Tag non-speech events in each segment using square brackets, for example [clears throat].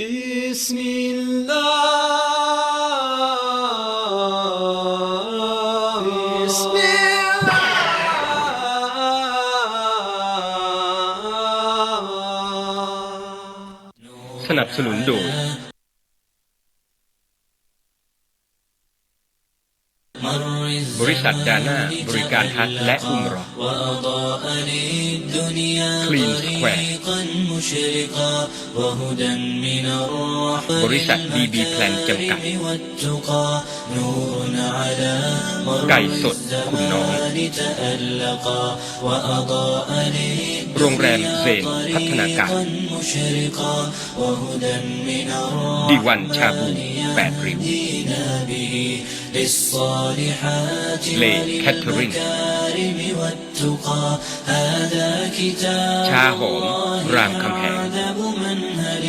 بسم الله بسم الله สนับสนุนโดย บริษัทดาน่าบริการฮัจญ์และอุมเรอ وأضاء للدنيا Clean Square طريقا مشرقا وهدى من الرحمن บริษัทดีบีแพลนจำกัด ไก่สดคุณน้อง โรงแรมเซนพัฒนาการ ดีวันชาบูแปดริ้ว للصالحات وللمكارم والتقى. هذا كتاب الله أعذب منهل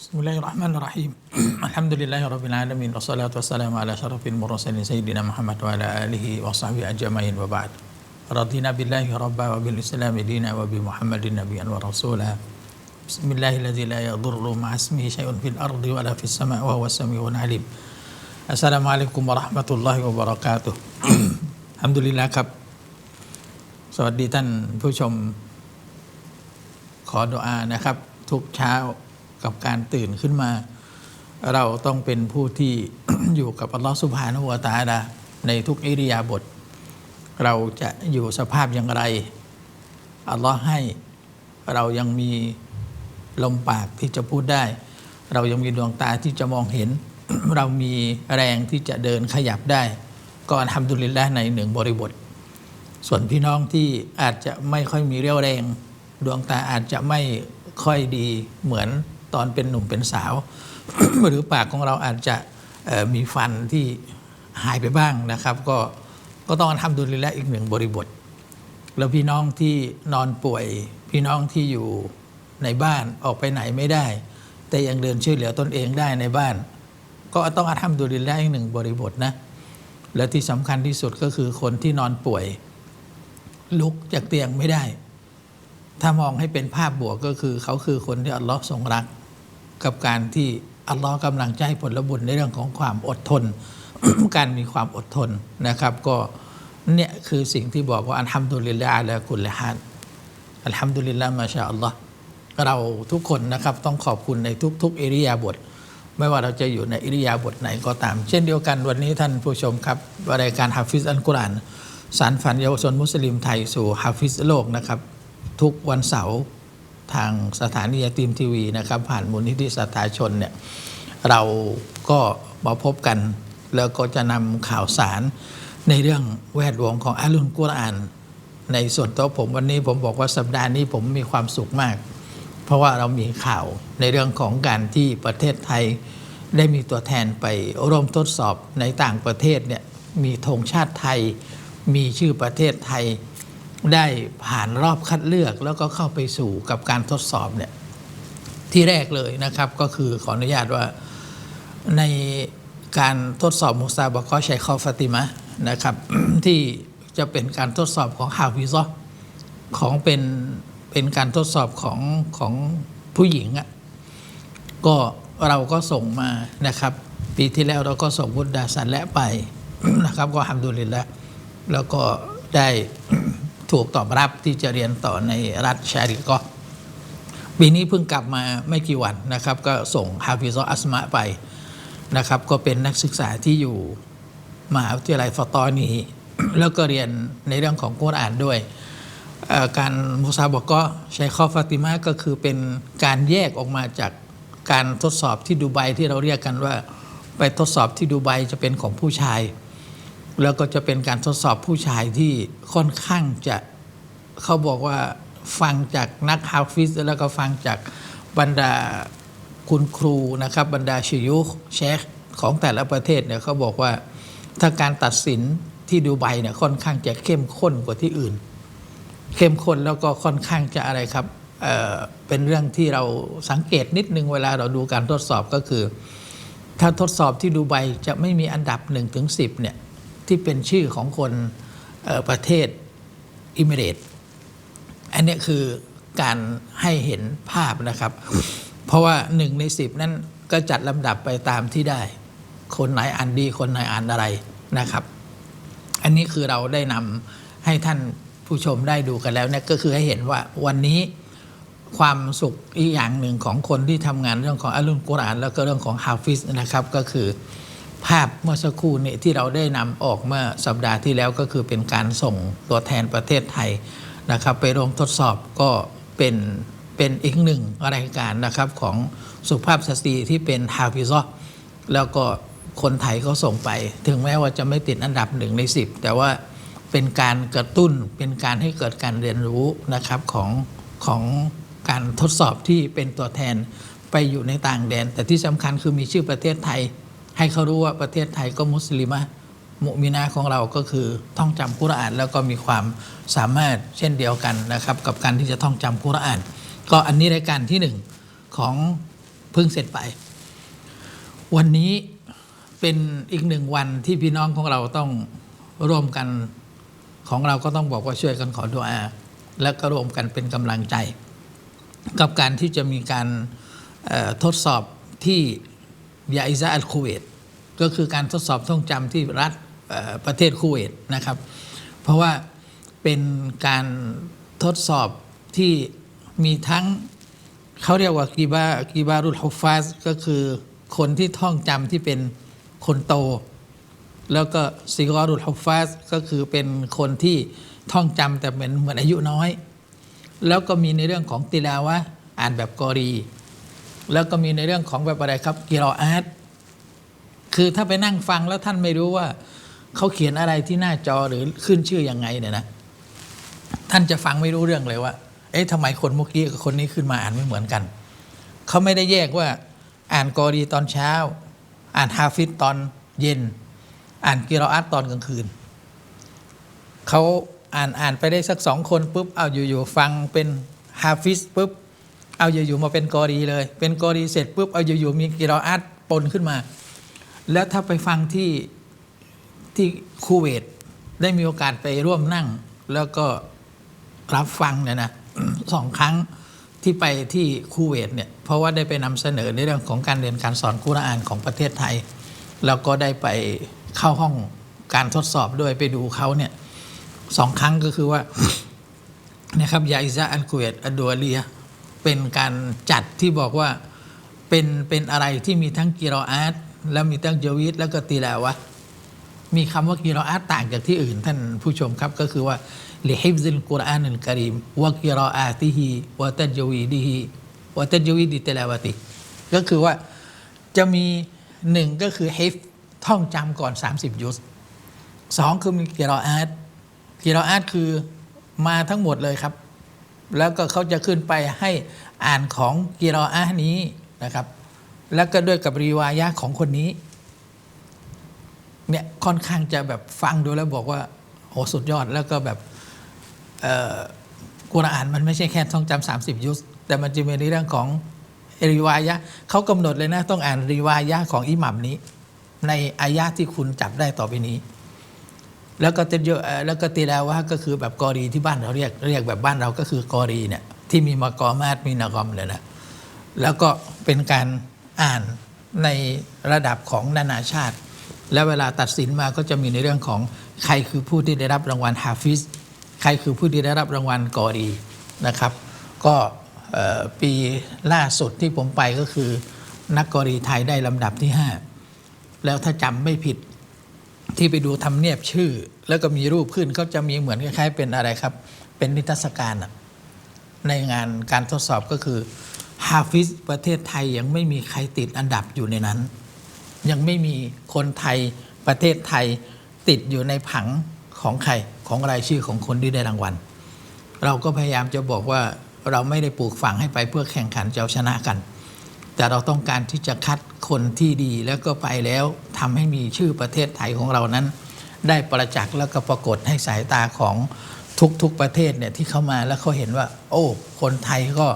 بسم الله الرحمن الرحيم. [clears throat] الحمد لله رب العالمين والصلاة والسلام على شرف المرسلين سيدنا محمد وعلى آله وصحبه أجمعين. وبعد رضينا بالله ربا وبالإسلام دينا وبمحمد النبي ورسوله بسم الله الذي لا يضر مع اسمه شيء في الأرض ولا في السماء وهو السميع العليم السلام عليكم ورحمة الله وبركاته อัมดุลิลละครับ สวัสดีท่านผู้ชม ขอดุอานะครับ ทุกเช้ากับการตื่นขึ้นมา เราต้องเป็นผู้ที่ อยู่กับอัลลอฮฺสุบฮานะฮูวะตะอาลาในทุกอิริยาบถเราจะอยู่สภาพอย่างไร อัลลอฮ์ให้เรายังมี ลมปากที่จะพูดได้ เรายังมีดวงตาที่จะมองเห็น เรามีแรงที่จะเดินขยับได้ก็อัลฮัมดุลิลละห์ในหนึ่งบริบท ส่วนพี่น้องที่อาจจะไม่ค่อยมีเรี่ยวแรง ดวงตาอาจจะไม่ค่อยดีเหมือนตอนเป็นหนุ่มเป็นสาว หรือปากของเราอาจจะมีฟันที่หายไปบ้างนะครับ ก็ก็ต้องทำดุลิละห์อีกหนึ่งบริบท แล้วพี่น้องที่นอนป่วย พี่น้องที่อยู่ ในบ้านออกไปไหนไม่ได้ แต่ยังเดินช่วยเหลือตนเองได้ในบ้าน ก็ต้องทำดุลิละห์อีกหนึ่งบริบทนะ และที่สำคัญที่สุดก็คือคนที่นอนป่วย ลุกจากเตียงไม่ได้ ถ้ามองให้เป็นภาพบวกก็คือเขาคือคนที่อัลลอฮ์ทรงรัก กับการที่อัลลอฮ์กำลังจะให้ผลบุญในเรื่องของความอดทน การมีความอดทนนะครับ ก็เนี่ยคือสิ่งที่บอกว่าอัลฮัมดุลิลลาห์อะลากุลลิฮันอัลฮัมดุลิลลาห์มาชาอัลลอฮ์ เราทุกคนนะครับต้องขอบคุณในทุก ๆ อิริยาบถไม่ว่าเราจะอยู่ในอิริยาบถไหนก็ตาม เช่นเดียวกันวันนี้ท่านผู้ชมครับรายการฮาฟิซอัลกุรอานสารฝันเยาวชนมุสลิมไทยสู่ฮาฟิซโลกนะครับ ทุกวันเสาร์ทางสถานียตีมทีวีนะครับ ผ่านมูลนิธิสัทธาชนเนี่ยเราก็มาพบกัน แล้วก็จะนำข่าวสารในเรื่องแวดวงของอัลลุนกุรอาน ในส่วนตัวผมวันนี้ผมบอกว่าสัปดาห์นี้ผมมีความสุขมาก ราะว่าเรามีข่าวในเรื่องของการที่ประเทศไทย ได้มีตัวแทนไปร่วมทดสอบในต่างประเทศเนี่ยมีธงชาติไทย มีชื่อประเทศไทยได้ผ่านรอบคัดเลือกแล้วก็เข้าไปสู่กับการทดสอบเนี่ยที่แรกเลยนะครับก็คือขออนุญาตว่าในการทดสอบมุซาบะก็ชัยคอฟติมะนะครับที่จะเป็นการทดสอบของฮาฟิซอของเป็น เป็นการทดสอบของของผู้หญิงอะ่ะก็เราก็ส่งมานะครับ ปีที่แล้วเราก็ส่งบุตรดาสันและไปนะครับ ก็ทำดูลินแล้วแล้วก็ได้ถูกตอบรับที่จะเรียนต่อในรัฐชาริก็ปีนี้เพิ่งกลับมาไม่กี่วันนะครับ ก็ส่งฮาฟิซออัสมะไปนะครับ ก็เป็นนักศึกษาที่อยู่มหาวิทยาลัยฟอตอนีแล้วก็เรียนในเรื่องของกุรอานด้วย การมุซาบอกก็ใช้ข้อฟาติมาก็คือเป็นการแยกออกมาจากการทดสอบที่ดูไบที่เราเรียกกันว่า ไปทดสอบที่ดูไบจะเป็นของผู้ชาย แล้วก็จะเป็นการทดสอบผู้ชายที่ค่อนข้างจะเขาบอกว่าฟังจากนักฮาฟิซแล้วก็ฟังจากบรรดาคุณครูนะครับบรรดาชิยุคเชคของแต่ละประเทศเนี่ยเขาบอกว่าถ้าการตัดสินที่ดูไบเนี่ยค่อนข้างจะเข้มข้นกว่าที่อื่น เข้มข้นแล้วก็ค่อนข้างจะอะไรครับเเป็นเรื่องที่เราสังเกตนิดนึงเวลาเราดูการทดสอบก็คือ ถ้าทดสอบที่ดูไบจะไม่มีอันดับ1นถึงสิเนี่ยที่เป็นชื่อของคนประเทศอิมิเรตอันนี้คือการให้เห็นภาพนะครับ เพราะว่าหนึ่งในสิบนั้นก็จัดลำดับไปตามที่ได้ คนไหนอ่านดีคนไหนอ่านอะไรนะครับ อันนี้คือเราได้นำให้ท่าน ผู้ชมได้ดูกันแล้วเนี่ยก็คือให้เห็นว่าวันนี้ความสุขอีกอย่างหนึ่งของคนที่ทำงานเรื่องของอัลลุนกุรอาน แล้วก็เรื่องของฮาฟิซนะครับก็คือภาพเมื่อสักครู่นี้ที่เราได้นำออกเมื่อสัปดาห์ที่แล้วก็คือเป็นการส่งตัวแทนประเทศไทยนะครับ ไปลงทดสอบก็เป็นเป็นอีกหนึ่งรายการนะครับของสุภาพสตรีที่เป็นฮาฟิซอแล้วก็คนไทยเขาส่งไป ถึงแม้ว่าจะไม่ติดอันดับหนึ่งในสิบแต่ว่า เป็นการกระตุ้นเป็นการให้เกิดการเรียนรู้นะครับของของการทดสอบที่เป็นตัวแทนไปอยู่ในต่างแดน แต่ที่สำคัญคือมีชื่อประเทศไทย ให้เขารู้ว่าประเทศไทยก็มุสลิมะมุมินาของเราก็คือท่องจำกุรอาน แล้วก็มีความสามารถเช่นเดียวกันนะครับ กับการที่จะท่องจำกุรอาน ก็อันนี้รายการที่หนึ่งของเพิ่งเสร็จไป วันนี้เป็นอีกหนึ่งวันที่พี่น้องของเราต้องร่วมกัน ของเราก็ต้องบอกว่าช่วยกันขอดุอา และก็ร่วมกันเป็นกำลังใจ กับการที่จะมีการทดสอบที่ยาอิซาอัลคูเวตก็คือการทดสอบท่องจำที่รัฐประเทศคูเวตนะครับ เพราะว่าเป็นการทดสอบที่มีทั้งเขาเรียกว่ากีบากีบารุลฮุฟฟาสก็คือคนที่ท่องจำที่เป็นคนโต แล้วก็ซิกอรุลฮุฟฟาสก็คือเป็นคนที่ท่องจำแต่เป็นเหมือนอายุน้อย แล้วก็มีในเรื่องของติลาวะอ่านแบบกอรี แล้วก็มีในเรื่องของแบบอะไรครับกิรออาตคือถ้าไปนั่งฟังแล้วท่านไม่รู้ว่า เขาเขียนอะไรที่หน้าจอหรือขึ้นชื่อยังไงเนี่ยนะท่านจะฟังไม่รู้เรื่องเลยว่า เอ๊ะทำไมคนเมื่อกี้กับคนนี้ขึ้นมาอ่านไม่เหมือนกัน เขาไม่ได้แยกว่า อ่านกอรีตอนเช้า อ่านฮาฟิตตอนเย็น อ่านกิรออาตตอนกลางคืนเขาอ่านอ่านไปได้สักสองคนปุ๊บเอาอยู่ๆฟังเป็นฮาฟิสปุ๊บเอาอยู่ๆมาเป็นกอรีเลย เป็นกอรีเสร็จปุ๊บเอาอยู่ๆมีกิรออาตปนขึ้นมา แล้วถ้าไปฟังที่ที่คูเวตได้มีโอกาสไปร่วมนั่ง แล้วก็รับฟังเนี่ยนะสองครั้งที่ไปที่คูเวตเนี่ยเพราะว่าได้ไปนำเสนอในเรื่องของการเรียนการสอนกุรานของประเทศไทย แล้วก็ได้ไป เข้าห้องการทดสอบด้วยไปดูเขาเนี่ยสองครั้งก็คือว่านะครับยาอิซาอันกุเวตอดัวเลีย เป็นการจัดที่บอกว่าเป็นเป็นอะไรที่มีทั้งกิรออาตแล้วมีทั้งเจวิตแล้วก็ตีแลาววะมีคำว่ากิรออาตต่างจากที่อื่นท่านผู้ชมครับก็คือว่าลิฮิฟซิลกุรอานอัลกรีมวะกิรออาติฮิวะตัจวีดิฮิวะตัจวีดิติลาวะติ ก็คือว่าจะมีหนึ่งก็คือฮิฟ ท่องจำก่อน 30 ยุสสองคือมีกิรออาตกิรออาตคือมาทั้งหมดเลยครับ แล้วก็เขาจะขึ้นไปให้อ่านของกิรออาตนี้นะครับ แล้วก็ด้วยกับรีวายะของคนนี้เนี่ยค่อนข้างจะแบบฟังดูแล้วบอกว่าโหสุดยอดแล้วก็แบบเอ่อกุรอานมันไม่ใช่แค่ท่องจำสามสิบยุสแต่มันจะมีในเรื่องของรีวายะเขากำหนดเลยนะ ต้องอ่านรีวายะของอิหมัมนี้ ในอายะที่คุณจับได้ต่อไปนี้ แล้วก็จะเยแล้วก็ตีแล้วว่าก็คือแบบกอรีที่บ้านเราเรียกเรียกแบบบ้านเราก็คือกอรีเนี่ยที่มีมากอมาดมีนากอมเลยนะแล้วก็เป็นการอ่านในระดับของนานาชาติ แล้วเวลาตัดสินมาก็จะมีในเรื่องของใครคือผู้ที่ได้รับรางวัลฮาฟิซใครคือผู้ที่ได้รับรางวัลกอรีนะครับ ก็ปีล่าสุดที่ผมไปก็คือนักกอรีไทยได้ลำดับที่ 5 แล้วถ้าจำไม่ผิดที่ไปดูทำเนียบชื่อ แล้วก็มีรูปขึ้นเขาจะมีเหมือนคล้ายๆเป็นอะไรครับ เป็นนิทรรศการในงานการทดสอบก็คือฮาฟิซประเทศไทยยังไม่มีใครติดอันดับอยู่ในนั้น ยังไม่มีคนไทยประเทศไทยติดอยู่ในผังของใครของรายชื่อของคนที่ได้รางวัล เราก็พยายามจะบอกว่าเราไม่ได้ปลูกฝังให้ไปเพื่อแข่งขันจะเอาชนะกัน แต่เราต้องการที่จะคัดคนที่ดีแล้วก็ไปแล้วทำให้มีชื่อประเทศไทยของเรานั้น ได้ประจักษ์แล้วก็ปรากฏให้สายตาของทุกๆประเทศเนี่ยที่เข้ามาแล้วเขาเห็นว่า โอ้ คนไทยก็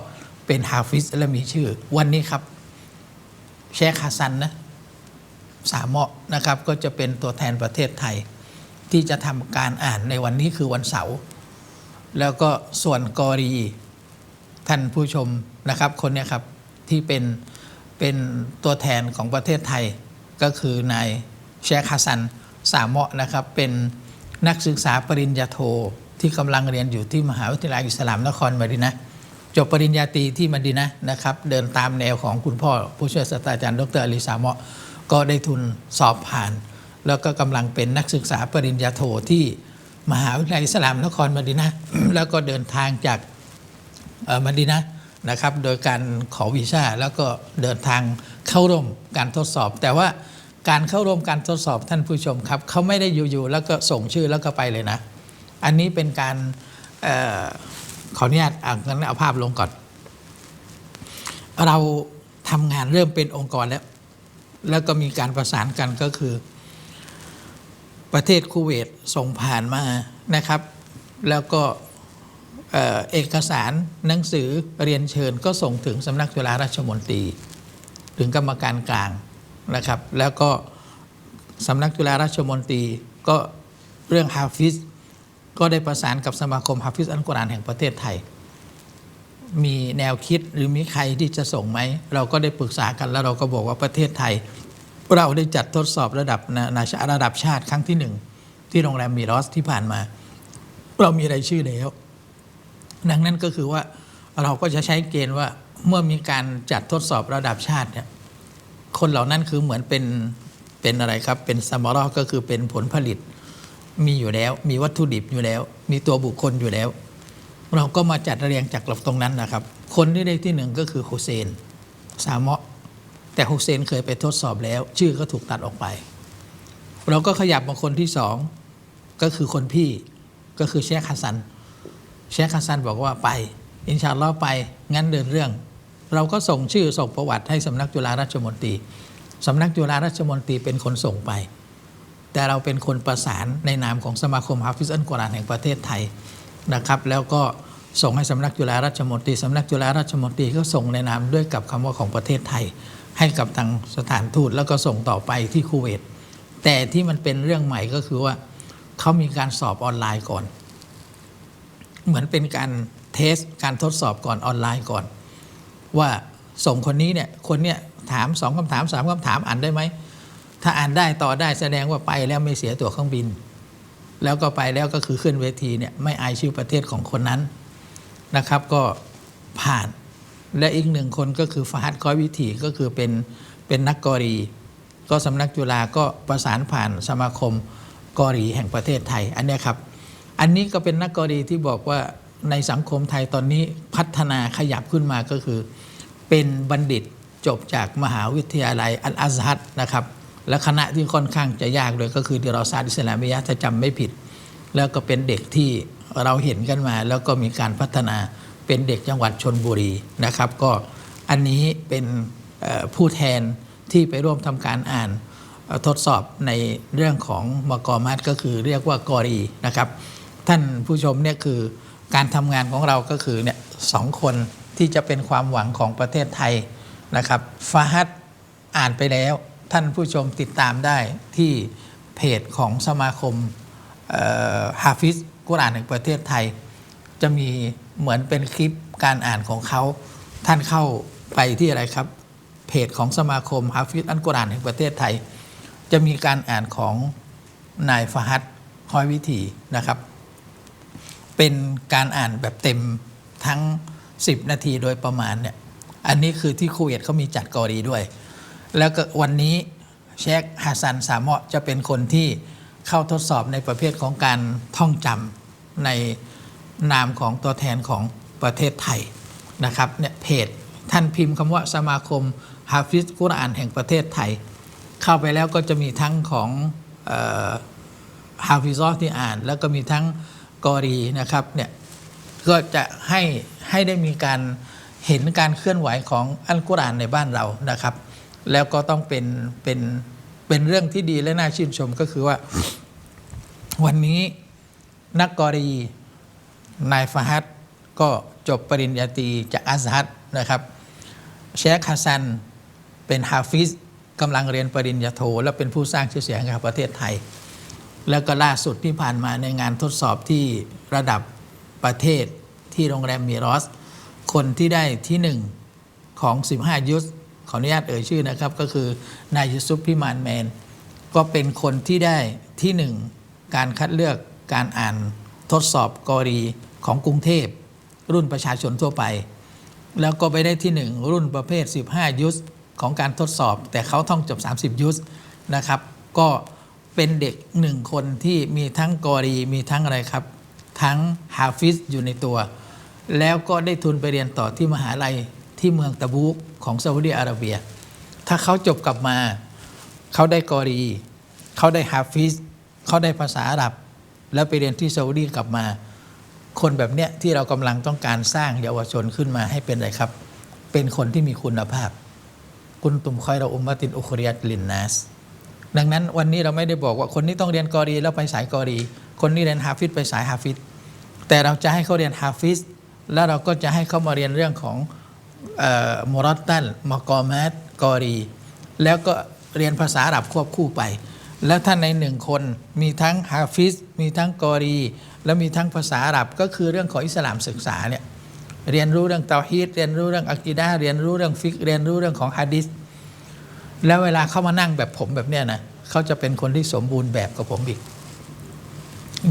เป็นฮาฟิซและมีชื่อ วันนี้ครับเชคฮัสซันนะสามเหมาะนะครับก็จะเป็นตัวแทนประเทศไทย ที่จะทำการอ่านในวันนี้คือวันเสาร์แล้วก็ส่วนกอรี ท่านผู้ชมนะครับคนเนี้ยครับ ที่เป็นเป็นตัวแทนของประเทศไทย ก็คือนายเชคฮัสซันสามเมะนะครับ เป็นนักศึกษาปริญญาโทที่กำลังเรียนอยู่ที่มหาวิทยาลัยอิสลามนครมะดีนะจบปริญญาตรีที่มะดีนะนะครับ เดินตามแนวของคุณพ่อ ผู้ช่วยศาสตราจารย์ดรอลีสามเมะก็ได้ทุนสอบผ่าน แล้วก็กำลังเป็นนักศึกษาปริญญาโทที่มหาวิทยาลัยอิสลามนครมะดีนะแล้วก็เดินทางจากเออมะดีนะ นะครับโดยการขอวีซ่าแล้วก็เดินทางเข้าร่วมการทดสอบ แต่ว่าการเข้าร่วมการทดสอบท่านผู้ชมครับเขาไม่ได้อยู่ๆแล้วก็ส่งชื่อแล้วก็ไปเลยนะ อันนี้เป็นการออขออนุญาตอะงั้นเอาภาพลงก่อน เราทำงานเริ่มเป็นองค์กรแล้ว แล้วก็มีการประสานกันก็คือ ประเทศคูเวตส่งผ่านมานะครับ แล้วก็ เอกสารหนังสือเรียนเชิญก็ส่งถึงสำนักจุฬาราชมนตรี ถึงกรรมการกลางนะครับ แล้วก็สำนักจุฬาราชมนตรีก็เรื่องฮาฟิซก็ได้ประสานกับสมาคมฮาฟิซอัลกุรอานแห่งประเทศไทย มีแนวคิดหรือมีใครที่จะส่งไหม เราก็ได้ปรึกษากันแล้วเราก็บอกว่าประเทศไทย เราได้จัดทดสอบระดับนานาชาติระดับชาติครั้งที่หนึ่งที่โรงแรมมีรอสที่ผ่านมา เรามีรายชื่อแล้ว ดังนั้นก็คือว่าเราก็จะใช้เกณฑ์ว่าเมื่อมีการจัดทดสอบระดับชาติเนี่ยคนเหล่านั้นคือเหมือนเป็นเป็นอะไรครับเป็นสมรอก็คือเป็นผลผลิตมีอยู่แล้ว มีวัตถุดิบอยู่แล้ว มีตัวบุคคลอยู่แล้ว เราก็มาจัดเรียงจากตรงนั้นนะครับ คนที่ได้ที่หนึ่งก็คือฮุเซนซามะแต่ฮุเซนเคยไปทดสอบแล้ว ชื่อก็ถูกตัดออกไป เราก็ขยับมาคนที่สองก็คือคนพี่ก็คือเชคฮัสซัน เชคฮัสซันบอกว่าไป อินชาอัลลอฮ์ไปงั้นเดินเรื่อง เราก็ส่งชื่อส่งประวัติให้สำนักจุฬาราชมนตรีสำนักจุฬาราชมนตรีเป็นคนส่งไป แต่เราเป็นคนประสานในนามของสมาคมฮาฟิซอัลกุรานแห่งประเทศไทยนะครับ แล้วก็ส่งให้สำนักจุฬาราชมนตรีสำนักจุฬาราชมนตรีก็ส่งในนามด้วยกับคำว่าของประเทศไทย ให้กับทางสถานทูตแล้วก็ส่งต่อไปที่คูเวตแต่ที่มันเป็นเรื่องใหม่ก็คือว่าเขามีการสอบออนไลน์ก่อน เหมือนเป็นการเทสการทดสอบก่อนออนไลน์ก่อน ว่าส่งคนนี้เนี่ยคนเนี่ยถามสองคำถามสามคำถามอ่านได้ไหม ถ้าอ่านได้ต่อได้แสดงว่าไปแล้วไม่เสียตั๋วเครื่องบิน แล้วก็ไปแล้วก็คือขึ้นเวทีเนี่ยไม่อายชื่อประเทศของคนนั้นนะครับ ก็ผ่านและอีกหนึ่งคนก็คือฟาฮัดก้อยวิถีก็คือเป็นเป็นนักกอรี ก็สำนักจุฬาก็ประสานผ่านสมาคมกอรีแห่งประเทศไทย อันนี้ครับ อันนี้ก็เป็นนักกอรีที่บอกว่าในสังคมไทยตอนนี้พัฒนาขยับขึ้นมาก็คือ เป็นบัณฑิตจบจากมหาวิทยาลัยอัลอาซัดนะครับ และคณะที่ค่อนข้างจะยากเลยก็คือดิรอซาดิสลามิยะถ้าจำไม่ผิด แล้วก็เป็นเด็กที่เราเห็นกันมา แล้วก็มีการพัฒนาเป็นเด็กจังหวัดชนบุรีนะครับ ก็อันนี้เป็นผู้แทนที่ไปร่วมทำการอ่านทดสอบในเรื่องของมกอมัดก็คือเรียกว่ากอรีนะครับ ท่านผู้ชมเนี่ยคือการทำงานของเราก็คือเนี่ยสองคนที่จะเป็นความหวังของประเทศไทยนะครับฟาฮัดอ่านไปแล้ว ท่านผู้ชมติดตามได้ที่เพจของสมาคมฮาฟิซกุรอานแห่งประเทศไทย จะมีเหมือนเป็นคลิปการอ่านของเขา ท่านเข้าไปที่อะไรครับ เพจของสมาคมฮาฟิซอันกุรอานแห่งประเทศไทย จะมีการอ่านของนายฟาฮัดคอยวิถีนะครับ เป็นการอ่านแบบเต็มทั้ง 10 นาทีโดยประมาณเนี่ยอันนี้คือที่คูเวตเขามีจัดกอรีด้วย แล้วก็วันนี้เชคฮัสซันสามะจะเป็นคนที่เข้าทดสอบในประเภทของการท่องจำในนามของตัวแทนของประเทศไทยนะครับเนี่ยเพจท่านพิมพ์คำว่าสมาคมฮาฟิซกุรอานแห่งประเทศไทย เข้าไปแล้วก็จะมีทั้งของฮาฟิซอที่อ่าน แล้วก็มีทั้ง กอรีนะครับเนี่ยก็จะให้ให้ได้มีการเห็นการเคลื่อนไหวของอัลกุรอานในบ้านเรานะครับ แล้วก็ต้องเป็นเป็นเป็นเรื่องที่ดีและน่าชื่นชมก็คือว่า วันนี้นักกอรีนายฟาฮัดก็จบปริญญาตรีจากอัซฮัดนะครับเชคฮัสซันเป็นฮาฟิซกำลังเรียนปริญญาโท และเป็นผู้สร้างชื่อเสียงให้กับประเทศไทย แล้วก็ล่าสุดที่ผ่านมาในงานทดสอบที่ระดับประเทศที่โรงแรมมีรอส คนที่ได้ที่หนึ่งของ 15 ยุสขออนุญาตเอ่ยชื่อนะครับ ก็คือนายยูซุปพิมานแมน ก็เป็นคนที่ได้ที่หนึ่งการคัดเลือกการอ่านทดสอบกอรีของกรุงเทพ รุ่นประชาชนทั่วไป แล้วก็ไปได้ที่หนึ่งรุ่นประเภท 15 ยุสของการทดสอบ แต่เขาท่องจบ 30 ยุสนะครับ ก็ เป็นเด็กหนึ่งคนที่มีทั้งกอรี มีทั้งอะไรครับ ทั้งฮาฟิซอยู่ในตัว แล้วก็ได้ทุนไปเรียนต่อที่มหาลัยที่เมืองตะบูกของซาอุดีอาระเบีย ถ้าเขาจบกลับมา เขาได้กอรี เขาได้ฮาฟิซเขาได้ภาษาอาหรับ แล้วไปเรียนที่ซาอุดีกลับมา คนแบบเนี้ยที่เรากำลังต้องการสร้างเยาวชนขึ้นมาให้เป็นอะไรครับ เป็นคนที่มีคุณภาพกุนตุมคอยเราอุมมะตินอุคริยัตลินนัส ดังนั้นวันนี้เราไม่ได้บอกว่าคนนี้ต้องเรียนกอรีแล้วไปสายกอรี คนนี้เรียนฮาฟิซไปสายฮาฟิซแต่เราจะให้เขาเรียนฮาฟิซแล้วเราก็จะให้เขามาเรียนเรื่องของเอ่อมุรัตตันมกอมัตกอรี แล้วก็เรียนภาษาอาหรับควบคู่ไป แล้วถ้านในหนึ่งคนมีทั้งฮาฟิซมีทั้งกอรี แล้วมีทั้งภาษาอาหรับก็คือเรื่องของอิสลามศึกษาเนี่ยเรียนรู้เรื่องเตาฮีดเรียนรู้เรื่องอะกีดะห์เรียนรู้เรื่องฟิกเรียนรู้เรื่องของฮะดิษ แล้วเวลาเขามานั่งแบบผมแบบเนี้ยนะเขาจะเป็นคนที่สมบูรณ์แบบกับผมอีก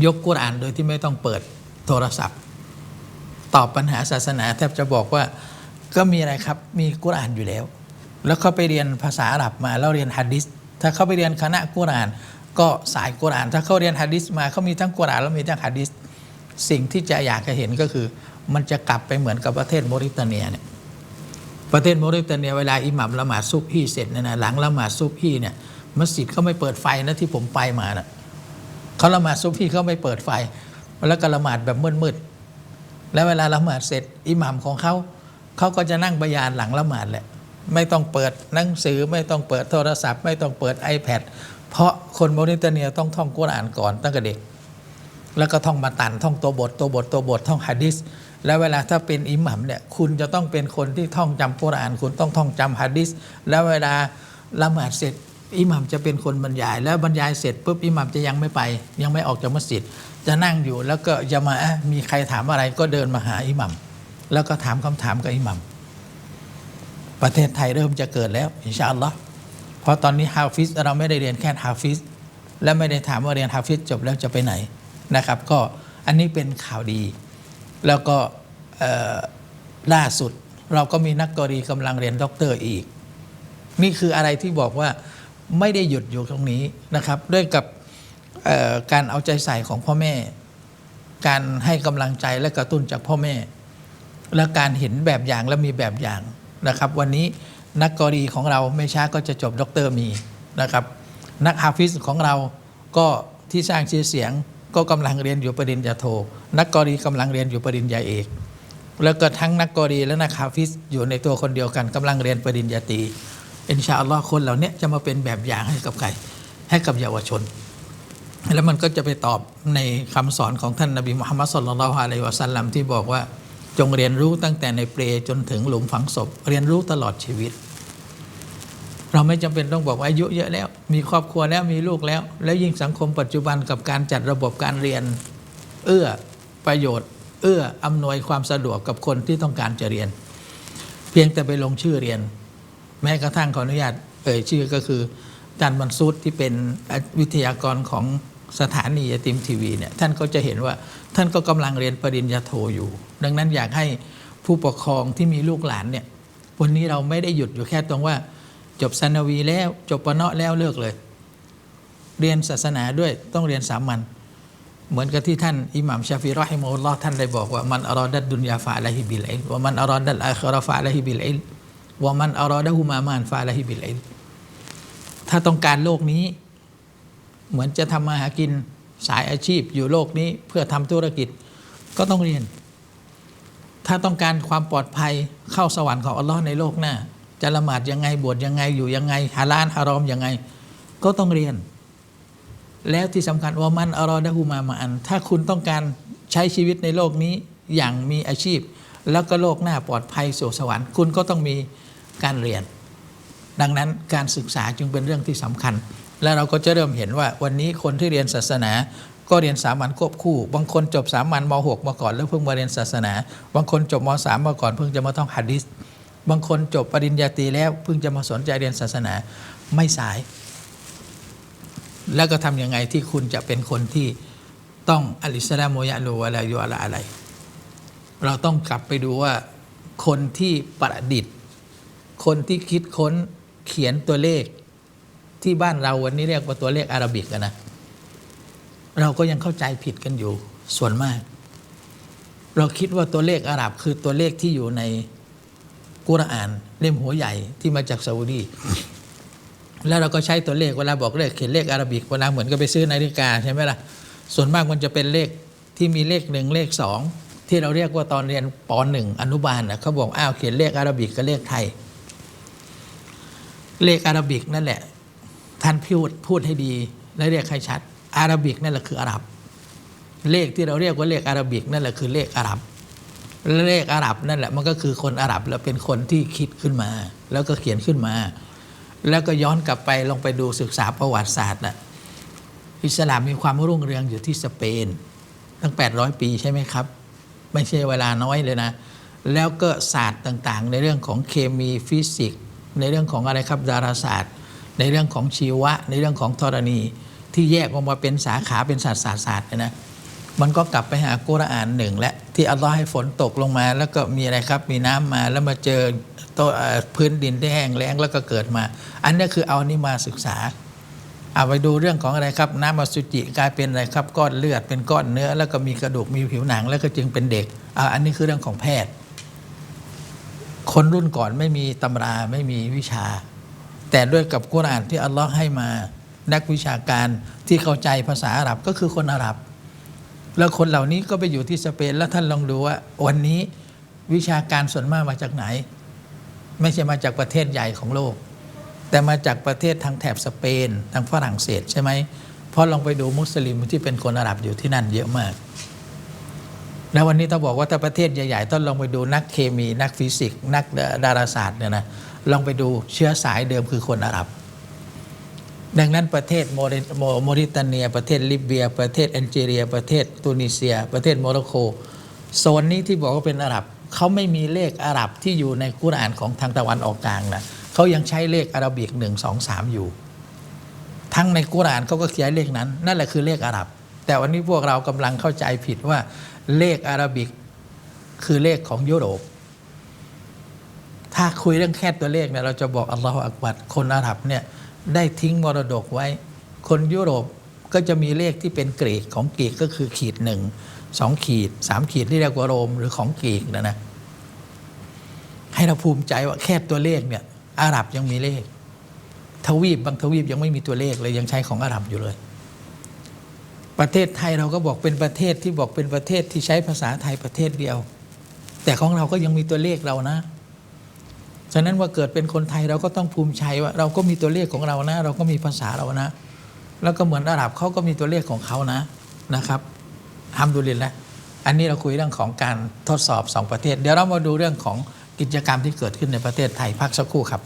ยกกุรอานโดยที่ไม่ต้องเปิดโทรศัพท์ ตอบปัญหาศาสนาแทบจะบอกว่าก็มีอะไรครับมีกุรอานอยู่แล้ว แล้วเขาไปเรียนภาษาอาหรับมาแล้วเรียนฮะดิษถ้าเขาไปเรียนคณะกุรอาน ก็สายกุรอาน ถ้าเขาเรียนฮะดิษมาเขามีทั้งกุรอานแล้วมีทั้งฮะดิษสิ่งที่จะอยากจะเห็นก็คือ มันจะกลับไปเหมือนกับประเทศโมริตเนียเนี่ย ประเทศโมริตเนียเวลาอิหมัมละหมาดซุบฮีเสร็จเนี่ยนะหลังละหมาดซุบฮีเนี่ยมัสยิดเขาไม่เปิดไฟนะที่ผมไปมานะเขาละหมาดซุบฮีเขาไม่เปิดไฟ แล้วก็ละหมาดแบบมืดๆแล้วเวลาละหมาดเสร็จ อิหมัมของเขาเขาก็จะนั่งบยานหลังละหมาดแหละไม่ต้องเปิดหนังสือไม่ต้องเปิดโทรศัพท์ ไม่ต้องเปิด iPad เพราะคนโมริตเนียต้องท่องกุรอานก่อนตั้งแต่เด็ก แล้วก็ท่องมาตันท่องตัวบทตัวบทตัวบทท่องฮะดิษ แล้วเวลาถ้าเป็นอิหมัมเนี่ยคุณจะต้องเป็นคนที่ท่องจำกุรอาน คุณต้องท่องจำฮะดิษแล้วเวลาละหมาดเสร็จอิหมัมจะเป็นคนบรรยาย แล้วบรรยายเสร็จปุ๊บอิหมัมจะยังไม่ไป ยังไม่ออกจากมัสยิด จะนั่งอยู่แล้วก็จะมามีใครถามอะไรก็เดินมาหาอิหมัมแล้วก็ถามคำถามกับอิหมัมประเทศไทยเริ่มจะเกิดแล้วอินชาอัลลอฮ์เพราะตอนนี้ฮาฟิซเราไม่ได้เรียนแค่ฮาฟิซและไม่ได้ถามว่าเรียนฮาฟิซจบแล้วจะไปไหนนะครับ ก็อันนี้เป็นข่าวดี แล้วก็ล่าสุดเราก็มีนักกรีกำลังเรียนด็อกเตอร์อีก นี่คืออะไรที่บอกว่าไม่ได้หยุดอยู่ตรงนี้นะครับ ด้วยกับการเอาใจใส่ของพ่อแม่ การให้กำลังใจและกระตุ้นจากพ่อแม่ และการเห็นแบบอย่างและมีแบบอย่างนะครับ วันนี้นักกรีของเราไม่ช้าก็จะจบด็อกเตอร์มีนะครับ นักฮาฟิซของเราก็ที่สร้างชื่อเสียง ก็กำลังเรียนอยู่ปริญญาโท นักกอรีกำลังเรียนอยู่ปริญญาเอก แล้วก็ทั้งนักกอรีและนักฮาฟิซอยู่ในตัวคนเดียวกันกำลังเรียนปริญญาตรีอินชาอัลลอฮ์คนเหล่านี้จะมาเป็นแบบอย่างให้กับใครให้กับเยาวชน แล้วมันก็จะไปตอบในคำสอนของท่านนบีมุฮัมมัดสุลลัลฮุอะลัยวะสัลลัมที่บอกว่าจงเรียนรู้ตั้งแต่ในเปลจนถึงหลุมฝังศพ เรียนรู้ตลอดชีวิต เราไม่จำเป็นต้องบอกว่าอายุเยอะแล้ว มีครอบครัวแล้วมีลูกแล้ว แล้วยิ่งสังคมปัจจุบันกับการจัดระบบการเรียน เอื้อประโยชน์ เอื้ออำนวยความสะดวกกับคนที่ต้องการจะเรียน เพียงแต่ไปลงชื่อเรียน แม้กระทั่งขออนุญาตเอ่ยชื่อก็คืออาจารย์บรรซุดที่เป็นวิทยากรของสถานียติมทีวีเนี่ยท่านก็จะเห็นว่าท่านก็กำลังเรียนปริญญาโทอยู่ ดังนั้นอยากให้ผู้ปกครองที่มีลูกหลานเนี่ยวันนี้เราไม่ได้หยุดอยู่แค่ตรงว่า จบสันวีแล้ว จบปะเนาะแล้วเลิกเลย เรียนศาสนาด้วยต้องเรียนสามัญเหมือนกับที่ท่านอิหม่ามชาฟิรอฮิมุลลอฮ์ท่านได้บอกว่ามันอารอดัดดุนยาฟาละฮิบิลอิลว่ามันอารอดัดอาคราฟาละฮิบิลอิลว่ามันอารอดะฮุมามานฟาละฮิบิลอิลถ้าต้องการโลกนี้ เหมือนจะทำมาหากินสายอาชีพอยู่โลกนี้เพื่อทำธุรกิจก็ต้องเรียน ถ้าต้องการความปลอดภัยเข้าสวรรค์ของอัลลอฮ์ในโลกหน้า จะละหมาดยังไงบวชยังไงอยู่ยังไงฮาลาลฮารอมยังไง ก็ต้องเรียน แล้วที่สำคัญว่ามันอรอดะฮูมามาอัน ถ้าคุณต้องการใช้ชีวิตในโลกนี้อย่างมีอาชีพ แล้วก็โลกหน้าปลอดภัยสู่สวรรค์ คุณก็ต้องมีการเรียน ดังนั้นการศึกษาจึงเป็นเรื่องที่สำคัญ และเราก็จะเริ่มเห็นว่าวันนี้คนที่เรียนศาสนาก็เรียนสามัญควบคู่ บางคนจบสามัญม .6 มาก่อนแล้วเพิ่งมาเรียนศาสนา บางคนจบม .3 มาก่อนเพิ่งจะมาท่องหะดีษ บางคนจบปริญญาตรีแล้วเพิ่งจะมาสนใจเรียนศาสนาไม่สาย แล้วก็ทำยังไงที่คุณจะเป็นคนที่ต้องอัลิสลามโมยะโลอะไรโยอะไรอะไร เราต้องกลับไปดูว่าคนที่ประดิษฐ์ คนที่คิดค้นเขียนตัวเลขที่บ้านเราวันนี้เรียกว่าตัวเลขอาราบิกนะ เราก็ยังเข้าใจผิดกันอยู่ส่วนมาก เราคิดว่าตัวเลขอาหรับคือตัวเลขที่อยู่ใน กุรอานเล่มหัวใหญ่ที่มาจากซาอุดีแล้วเราก็ใช้ตัวเลขเวลาบอกเลขเขียนเลขอาราบิกเวลาเหมือนกับไปซื้อนาฬิกาใช่ไหมล่ะส่วนมากมันจะเป็นเลขที่มีเลขหนึ่งเลขสองที่เราเรียกว่าตอนเรียนปหนึ่งอนุบาลนะเขาบอกอ้าวเขียนเลขอาราบิกกับเลขไทย เลขอาราบิกนั่นแหละ ท่านพูดพูดให้ดีและเรียกให้ชัดอาราบิกนั่นแหละคืออาหรับ เลขที่เราเรียกว่าเลขอาราบิกนั่นแหละคือเลขอาหรับ เลขอาหรับนั่นแหละมันก็คือคนอาหรับแล้วเป็นคนที่คิดขึ้นมา แล้วก็เขียนขึ้นมา แล้วก็ย้อนกลับไปลองไปดูศึกษาประวัติศาสตร์นะอิสลามมีความรุ่งเรืองอยู่ที่สเปน ตั้ง 800 ปีใช่ไหมครับ ไม่ใช่เวลาน้อยเลยนะ แล้วก็ศาสตร์ต่างๆ ในเรื่องของเคมีฟิสิกส์ในเรื่องของอะไรครับดาราศาสตร์ ในเรื่องของชีวะ ในเรื่องของธรณี ที่แยกออกมาเป็นสาขาเป็นศาสตร์ศาสตร์ศาสตร์เนี่ยนะ มันก็กลับไปหากุรอานหนึ่งและที่อัลลอฮ์ให้ฝนตกลงมา แล้วก็มีอะไรครับ มีน้ำมาแล้วมาเจอตัวเอ่อพื้นดินที่แห้งแล้งแล้วก็เกิดมา อันนี้คือเอานี่มาศึกษาเอาไปดูเรื่องของอะไรครับ น้ำอสุจิกลายเป็นอะไรครับก้อนเลือดเป็นก้อนเนื้อ แล้วก็มีกระดูกมีผิวหนัง แล้วก็จึงเป็นเด็กอ่าอันนี้คือเรื่องของแพทย์ คนรุ่นก่อนไม่มีตำราไม่มีวิชา แต่ด้วยกับกุรอานที่อัลลอฮ์ให้มานักวิชาการที่เข้าใจภาษาอาหรับก็คือคนอาหรับ แล้วคนเหล่านี้ก็ไปอยู่ที่สเปนแล้วท่านลองดูว่าวันนี้วิชาการส่วนมากมาจากไหน ไม่ใช่มาจากประเทศใหญ่ของโลก แต่มาจากประเทศทางแถบสเปนทางฝรั่งเศสใช่ไหมเพราะลองไปดูมุสลิมที่เป็นคนอาหรับอยู่ที่นั่นเยอะมาก แล้ววันนี้ต้องบอกว่าถ้าประเทศใหญ่ๆต้องลองไปดูนักเคมี นักฟิสิกส์นักดาราศาสตร์เนี่ยนะลองไปดูเชื้อสายเดิมคือคนอาหรับ ดังนั้นประเทศโมริโมริตาเนีย ประเทศลิเบีย ประเทศแอลจีเรีย ประเทศตูนิเซีย ประเทศโมร็อกโกโซนนี้ที่บอกว่าเป็นอาหรับเขาไม่มีเลขอาหรับที่อยู่ในกุรอานของทางตะวันออกกลางนะเขายังใช้เลขอาราบิกหนึ่งสองสามอยู่ ทั้งในกุรอานเขาก็เขียนเลขนั้น นั่นแหละคือเลขอาหรับ แต่วันนี้พวกเรากำลังเข้าใจผิดว่าเลขอาราบิกคือเลขของยุโรป ถ้าคุยเรื่องแค่ตัวเลขเนี่ยเราจะบอกอัลลอฮฺอักบัดคนอาหรับเนี่ย ได้ทิ้งมรดกไว้ คนยุโรปก็จะมีเลขที่เป็นกรีกของกรีกก็คือขีดหนึ่งสองขีดสามขีดที่เรียกว่าโรมหรือของกรีกนะนะให้เราภูมิใจว่าแค่ตัวเลขเนี่ยอาหรับยังมีเลข ทวีปบางทวีปยังไม่มีตัวเลขเลยยังใช้ของอาหรับอยู่เลย ประเทศไทยเราก็บอกเป็นประเทศที่บอกเป็นประเทศที่ใช้ภาษาไทยประเทศเดียว แต่ของเราก็ยังมีตัวเลขเรานะ ฉะนั้นว่าเกิดเป็นคนไทยเราก็ต้องภูมิใจว่า เราก็มีตัวเลขของเรานะ เราก็มีภาษาเรานะ แล้วก็เหมือนอาหรับเขาก็มีตัวเลขของเขานะนะครับทำดูลินแล้วอันนี้เราคุยเรื่องของการทดสอบสองประเทศ เดี๋ยวเรามาดูเรื่องของกิจกรรมที่เกิดขึ้นในประเทศไทยพักสักครู่ครับ